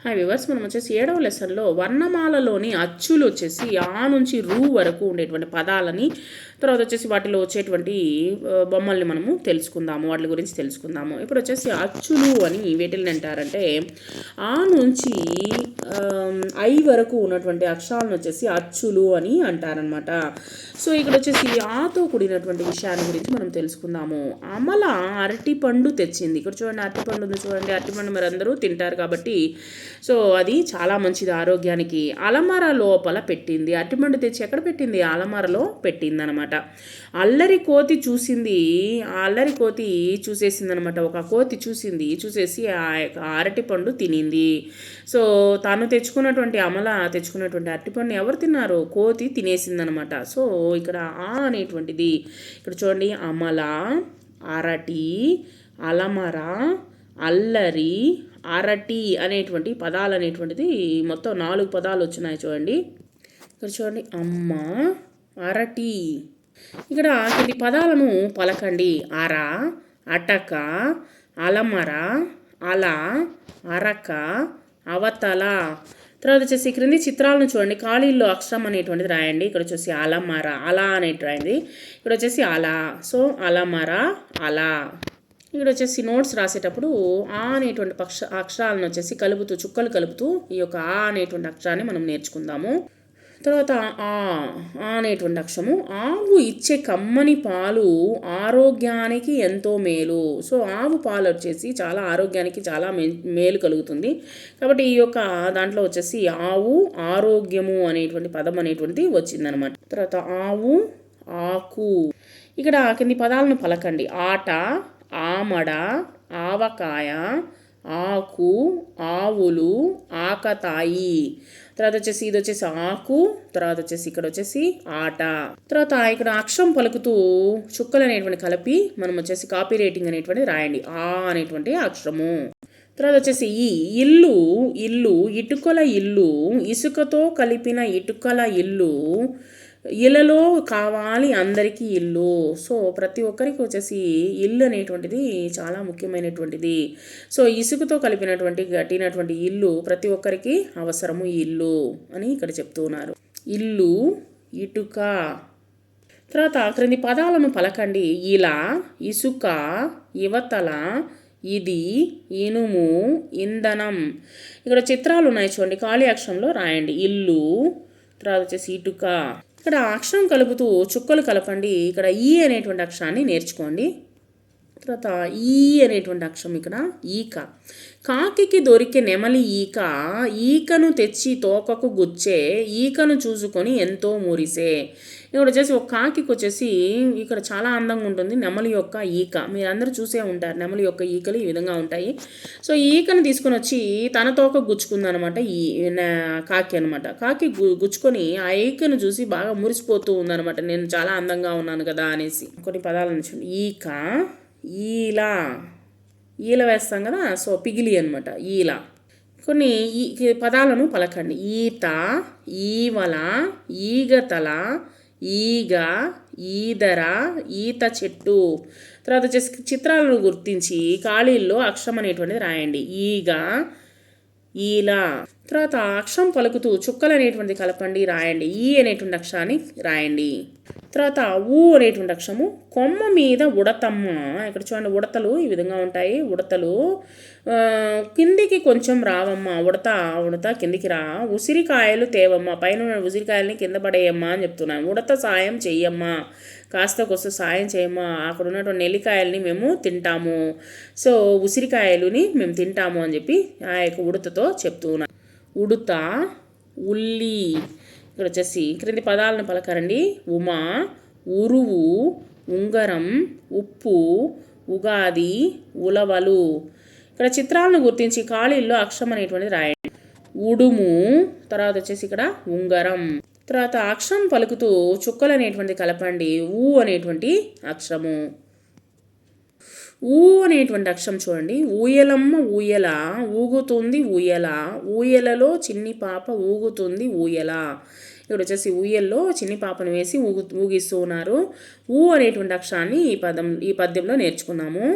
Hi viewers మనం వచ్చేసి ఏడవ లెసన్లో వర్ణమాలలోని అచ్చులు వచ్చేసి ఆ నుంచి రూ వరకు ఉండేటువంటి పదాలని తర్వాత వచ్చేసి వాటిలో వచ్చేటువంటి బొమ్మల్ని మనము తెలుసుకుందాము వాటి గురించి తెలుసుకుందాము. ఇప్పుడు వచ్చేసి అచ్చులు అని వీటిని అంటారంటే ఆ నుంచి ఐ వరకు ఉన్నటువంటి అక్షరాలను వచ్చేసి అచ్చులు అని అంటారనమాట సో ఇక్కడ వచ్చేసి ఆతో కూడినటువంటి విషయాన్ని గురించి మనం తెలుసుకుందాము. అమల అరటిపండు తెచ్చింది. ఇక్కడ చూడండి అరటిపండు ఉంది చూడండి. అరటిపండు మరి అందరూ తింటారు కాబట్టి సో అది చాలా మంచిది ఆరోగ్యానికి. అలమర లోపల పెట్టింది. అరటిపండు తెచ్చి ఎక్కడ పెట్టింది? అలమరలో పెట్టింది అనమాట అల్లరి కోతి చూసింది ఆ అల్లరి కోతి చూసేసింది అనమాట ఒక కోతి చూసింది చూసేసి ఆ యొక్క అరటిపండు తినింది. సో తాను తెచ్చుకున్నటువంటి అమల తెచ్చుకున్నటువంటి అరటిపండు ఎవరు తిన్నారు? కోతి తినేసిందనమాట సో ఇక్కడ ఆ అనేటువంటిది. ఇక్కడ చూడండి అమల అరటి అలమర అల్లరి అరటి అనేటువంటి పదాలు అనేటువంటిది మొత్తం నాలుగు పదాలు వచ్చినాయి చూడండి. ఇక్కడ చూడండి అమ్మ అరటి. ఇక్కడ కొన్ని పదాలను పలకండి. అర అటక అలమర అల అరక అవతల. తర్వాత వచ్చేసి క్రింది చిత్రాలను చూడండి. ఖాళీల్లో అక్షరం అనేటువంటిది రాయండి. ఇక్కడ వచ్చేసి అలమర అలా అనేటి రాయండి. ఇక్కడ వచ్చేసి అలా. సో అలమర అలా. ఇక్కడ వచ్చేసి నోట్స్ రాసేటప్పుడు ఆ అనేటువంటి పక్ష అక్షరాలను వచ్చేసి కలుపుతూ చుక్కలు కలుపుతూ ఈ యొక్క ఆ అనేటువంటి అక్షరాన్ని మనం నేర్చుకుందాము. తర్వాత ఆ ఆ అనేటువంటి అక్షరము ఆవు ఇచ్చే కమ్మని పాలు ఆరోగ్యానికి ఎంతో మేలు. సో ఆవు పాలు వచ్చేసి చాలా ఆరోగ్యానికి చాలా మే మేలు కలుగుతుంది. కాబట్టి ఈ యొక్క దాంట్లో వచ్చేసి ఆవు ఆరోగ్యము అనేటువంటి పదం అనేటువంటి వచ్చిందనమాట. తర్వాత ఆవు ఆకు. ఇక్కడ కింది పదాలను పలకండి. ఆట ఆమడ ఆవకాయ ఆకు ఆవులు ఆకతాయి. తర్వాత వచ్చేసి ఇది వచ్చేసి ఆకు తర్వాత వచ్చేసి ఇక్కడ వచ్చేసి ఆట. తర్వాత ఇక్కడ అక్షరం పలుకుతూ చుక్కలు అనేటువంటి కలిపి మనం వచ్చేసి కాపీ రేటింగ్ అనేటువంటి రాయండి. ఆ అనేటువంటి అక్షరము. తర్వాత వచ్చేసి ఈ ఇల్లు ఇల్లు ఇటుకల ఇల్లు ఇసుకతో కలిపిన ఇటుకల ఇల్లు ఇళ్ళలో కావాలి అందరికీ ఇల్లు. సో ప్రతి ఒక్కరికి వచ్చేసి ఇల్లు అనేటువంటిది చాలా ముఖ్యమైనటువంటిది. సో ఇసుకతో కలిపినటువంటి కట్టినటువంటి ఇల్లు ప్రతి ఒక్కరికి అవసరము ఇల్లు అని ఇక్కడ చెప్తున్నారు ఇల్లు ఇటుక. తర్వాత క్రింది పదాలను పలకండి. ఇలా ఇసుక యువతల ఇది ఇనుము ఇంధనం. ఇక్కడ చిత్రాలు ఉన్నాయి చూడండి. ఖాళీ అక్షరంలో రాయండి. ఇల్లు తర్వాత వచ్చేసి ఇటుక. ఇక్కడ అక్షరం కలుపుతూ చుక్కలు కలపండి. ఇక్కడ ఈ అనేటువంటి అక్షరాన్ని నేర్చుకోండి. తర్వాత ఈ అనేటువంటి అక్షరం ఇక్కడ ఈక. కాకికి దొరికే నెమలి ఈక ఈకను తెచ్చి తోకకు గుచ్చే ఈకను చూసుకొని ఎంతో మురిసే. ఇక్కడ వచ్చేసి ఒక కాకికి వచ్చేసి ఇక్కడ చాలా అందంగా ఉంటుంది నెమలి యొక్క ఈక. మీరందరూ చూసే ఉంటారు నెమలి యొక్క ఈకలు ఈ విధంగా ఉంటాయి. సో ఈకను తీసుకొని వచ్చి తన తోక గుచ్చుకుందనమాట ఈ కాకి అనమాట కాకి గుచ్చుకొని ఆ ఈకను చూసి బాగా మురిసిపోతూ ఉందనమాట. నేను చాలా అందంగా ఉన్నాను కదా అనేసి. కొన్ని పదాలు చూడండి ఈక ఈల. ఈల వేస్తాం కదా సో పిగిలి అనమాట ఈల. కొన్ని ఈ ఈ పదాలను పలకండి. ఈత ఈవల ఈగతల ఈగ ఈదర ఈత చెట్టు తర్వాత వచ్చేసి చిత్రాలను గుర్తించి ఖాళీల్లో అక్షరం అనేటువంటిది రాయండి. ఈగ ఈలా. తర్వాత అక్షరం పలుకుతూ చుక్కలు అనేటువంటిది కలపండి రాయండి. ఈ అనేటువంటి అక్షరాన్ని రాయండి. తర్వాత ఊ అనేటువంటి అక్షరము కొమ్మ మీద ఉడతమ్మ. ఇక్కడ చూడండి ఉడతలు ఈ విధంగా ఉంటాయి. ఉడతలు. కిందికి కొంచెం రావమ్మ. ఉడత ఉడత కిందికి రా. ఉసిరికాయలు తేవమ్మ. పైన ఉన్న ఉసిరికాయలని కింద పడేయమ్మా అని చెప్తున్నాను. ఉడత సాయం చెయ్యమ్మా. కాస్త కొస్త సాయం చేయమా? అక్కడ ఉన్నటువంటి నెల్లికాయలని మేము తింటాము. సో ఉసిరికాయలుని మేము తింటాము అని చెప్పి ఆ యొక్క ఉడతతో చెప్తూ ఉన్నాను ఉడుత ఉల్లి ఇక్కడ వచ్చేసి క్రింది పదాలను పలకరండి. ఉమా ఉరువు ఉంగరం ఉప్పు ఉగాది ఉలవలు. ఇక్కడ చిత్రాలను గుర్తించి ఖాళీల్లో అక్షరం అనేటువంటిది రాయండి. ఉడుము తర్వాత వచ్చేసి ఇక్కడ ఉంగరం. తర్వాత అక్షరం పలుకుతూ చుక్కలు అనేటువంటి కలపండి. ఊ అనేటువంటి అక్షరము. ఊ అనేటువంటి అక్షరం చూడండి. ఊయలమ్మ ఊయల ఊగుతుంది ఊయల ఊయలలో చిన్ని పాప ఊగుతుంది ఊయల. ఇక్కడ వచ్చేసి ఊయల్లో చిన్ని పాపను వేసి ఊగు ఊగిస్తూ ఉన్నారు. ఊ అనేటువంటి అక్షరాన్ని ఈ పదం ఈ పద్యంలో నేర్చుకున్నాము.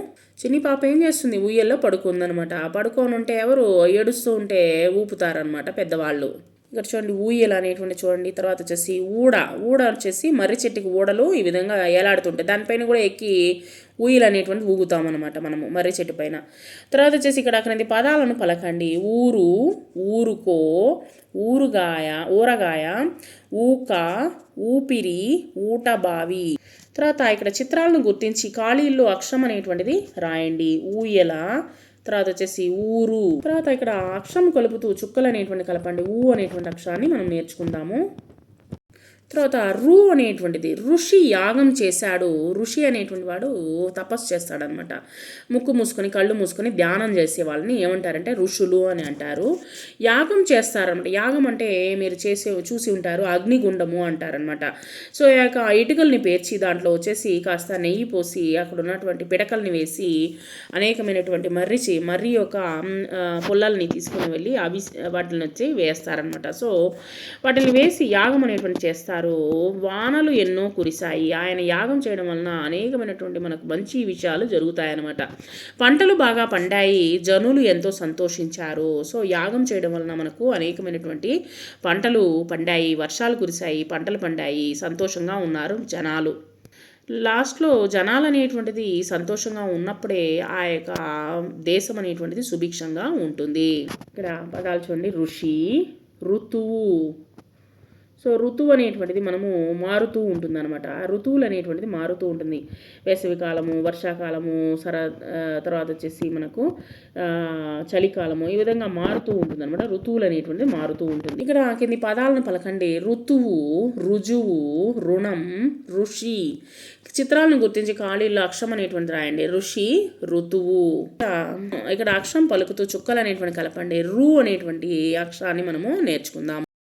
చిన్ని పాప ఏం చేస్తుంది? ఊయల్లో పడుకుందనమాట. పడుకొని ఉంటే ఎవరు? ఏడుస్తూ ఉంటే ఊపుతారనమాట పెద్దవాళ్ళు. ఇక్కడ చూడండి ఊయలు అనేటువంటి చూడండి. తర్వాత వచ్చేసి ఊడ ఊడ వచ్చేసి మర్రి చెట్టుకి ఊడలు ఈ విధంగా ఏలాడుతుంటాయి. దానిపైన కూడా ఎక్కి ఊయలు అనేటువంటి ఊగుతామన్నమాట మనము మర్రి చెట్టు పైన. తర్వాత వచ్చేసి ఇక్కడ అక్కడ పదాలను పలకండి. ఊరు ఊరుకో ఊరుగాయ ఊరగాయ ఊక ఊపిరి ఊటబావి. తర్వాత ఇక్కడ చిత్రాలను గుర్తించి ఖాళీల్లో అక్షరం అనేటువంటిది రాయండి. ఊయల తర్వాత వచ్చేసి ఊరు. తర్వాత ఇక్కడ అక్షరం కలుపుతూ చుక్కలు అనేటువంటి కలపండి. ఊ అనేటువంటి అక్షరాన్ని మనం నేర్చుకుందాము. తర్వాత రు అనేటువంటిది ఋషి యాగం చేశాడు. ఋషి అనేటువంటి వాడు తపస్సు చేస్తాడనమాట. ముక్కు మూసుకొని కళ్ళు మూసుకొని ధ్యానం చేసే వాళ్ళని ఏమంటారంటే ఋషులు అని అంటారు. యాగం చేస్తారనమాట. యాగం అంటే మీరు చేసే చూసి ఉంటారు అగ్నిగుండము అంటారనమాట. సో యొక్క ఇటుకల్ని పేర్చి దాంట్లో వచ్చేసి కాస్త నెయ్యి పోసి అక్కడ ఉన్నటువంటి పిడకల్ని వేసి అనేకమైనటువంటి మర్రిచి మర్రి యొక్క ఆ, తీసుకుని వెళ్ళి అవి వాటిని వచ్చి వేస్తారనమాట. సో వాటిని వేసి యాగం అనేటువంటి చేస్తారు. వానలు ఎన్నో కురిశాయి. ఆయన యాగం చేయడం వలన అనేకమైనటువంటి మనకు మంచి విషయాలు జరుగుతాయన్నమాట. పంటలు బాగా పండాయి. జనులు ఎంతో సంతోషించారు. సో యాగం చేయడం వలన మనకు అనేకమైనటువంటి పంటలు పండాయి. వర్షాలు కురిశాయి. పంటలు పండాయి. సంతోషంగా ఉన్నారు జనాలు. లాస్ట్లో జనాలు అనేటువంటిది సంతోషంగా ఉన్నప్పుడే ఆ యొక్క దేశం అనేటువంటిది సుభిక్షంగా ఉంటుంది. ఇక్కడ పదాలు చూడండి. ఋషి ఋతువు సో ఋతువు అనేటువంటిది మనము మారుతూ ఉంటుంది అనమాట ఆ ఋతువులు అనేటువంటిది మారుతూ ఉంటుంది. వేసవి కాలము వర్షాకాలము సర తర్వాత వచ్చేసి మనకు చలికాలము ఈ విధంగా మారుతూ ఉంటుంది అనమాట ఋతువులు అనేటువంటిది మారుతూ ఉంటుంది. ఇక్కడ కింది పదాలను పలకండి. ఋతువు రుజువు రుణం ఋషి. చిత్రాలను గుర్తించి ఖాళీలో అక్షం అనేటువంటి రాయండి. ఋషి ఋతువు. ఇక్కడ అక్షరం పలుకుతూ చుక్కలు అనేటువంటి కలపండి. రు అనేటువంటి అక్షరాన్ని మనము నేర్చుకుందాం.